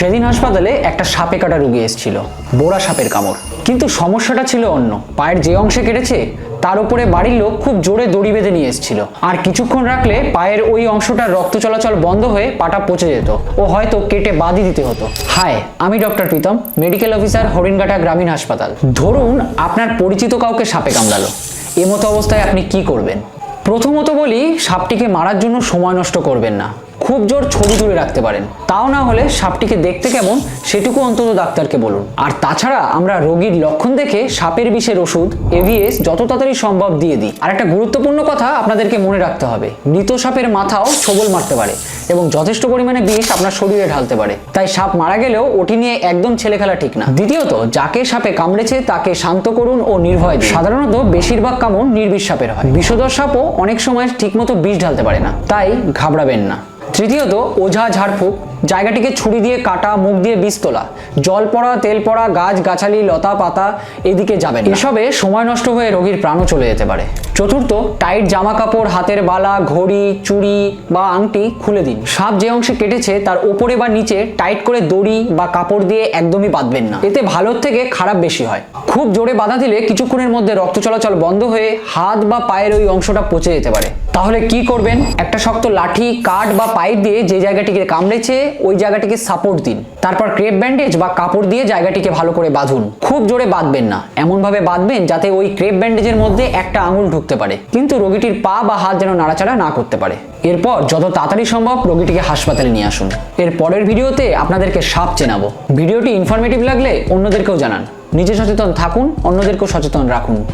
সেদিন হাসপাতালে একটা সাপে কাটা রুগী এসেছিল বোড়া সাপের কামড়। কিন্তু সমস্যাটা ছিল অন্য। পায়ের যে অংশে কেটেছে, তার উপরে বাড়ির লোক খুব জোরে দড়ি বেঁধে নিয়ে এসেছিল। আর কিছুক্ষণ রাখলে পায়ের ওই অংশটার রক্ত চলাচল বন্ধ হয়ে পাটা পচে যেত। ও হয়তো কেটে বাদই দিতে হতো। হাই আমি doctor Pritam, medical officer, Haringhata গ্রামীণ হাসপাতাল। ধরুন আপনার পরিচিত কাউকে সাপে কামড়ালো। এমতো অবস্থায় আপনি কি করবেন? প্রথমত বলি, সাপটিকে মারার জন্য সময় নষ্ট করবেন না। খুব জোর ছবি তুলে রাখতে পারেন। তাও না হলে সাপটিকে দেখতে কেমন, সেটুকু অন্তত ডাক্তারকে বলুন। আর তাছাড়া আমরা রোগীর লক্ষণ দেখে সাপের বিষের ওষুধ এভিএস যত তাড়াতাড়ি সম্ভব দিয়ে দিই। আর একটা গুরুত্বপূর্ণ কথা আপনাদেরকে মনে রাখতে হবে, মৃত সাপের মাথাও ছবল মারতে পারে। এবং যথেষ্ট পরিমাণে বিষ আপনার শরীরে ঢালতে পারে। তাই সাপ মারা গেলেও ওটি নিয়ে একদম ছেলে খেলা ঠিক না। দ্বিতীয়ত, যাকে সাপে কামড়েছে তাকে শান্ত করুন ও নির্ভয় দিন। সাধারণত বেশিরভাগ কামড় নির্বিষ সাপের হয়। বিষধর সাপও অনেক সময় ঠিকমতো বিষ ঢালতে পারে না, তাই ঘাবড়াবেন না। তৃতীয়ত, ওঝা, ঝাড়ফুঁক জায়গাটিকে ছুরি দিয়ে কাটা, মুখ দিয়ে বিষ তোলা, জল পড়া, তেল পড়া, গাছ, গাছালি, লতা, পাতা এদিকে যাবেন এসবে সময় নষ্ট হয়ে রোগীর প্রাণও চলে যেতে পারে। চতুর্থ, টাইট জামা কাপড় হাতের বালা, ঘড়ি, চুড়ি বা আংটি খুলে দিন। সাপ যে অংশে কেটেছে, তার ওপরে বা নিচে টাইট করে দড়ি বা কাপড় দিয়ে একদমই বাঁধবেন না। এতে ভালোর থেকে খারাপ বেশি হয়। খুব জোরে বাধা দিলে কিছুক্ষণের মধ্যে রক্ত চলাচল বন্ধ হয়ে হাত বা পায়ের ওই অংশটা পচে যেতে পারে। তাহলে কি করবেন? একটা শক্ত লাঠি, কাঠ বা পাইপ দিয়ে যে জায়গাটিকে কামড়েছে, ওই জায়গাটিকে সাপোর্ট দিন। তারপর ক্রেপ ব্যান্ডেজ বা কাপড় দিয়ে জায়গাটিকে ভালো করে বাঁধুন। খুব জোরে বাঁধবেন না। এমনভাবে বাঁধবেন যাতে ওই ক্রেপ ব্যান্ডেজের মধ্যে একটা আঙুল ঢুকতে পারে। কিন্তু রোগীটির পা বা হাত যেন নাড়াচাড়া না করতে পারে। এরপর যত তাড়াতাড়ি সম্ভব রোগীটিকে হাসপাতালে নিয়ে আসুন। এর পরের ভিডিওতে আপনাদেরকে সাপ চেনাবো। ভিডিওটি ইনফরমেটিভ লাগলে অন্যদেরকেও জানান। নিজে সচেতন থাকুন, অন্যদেরকেও সচেতন রাখুন।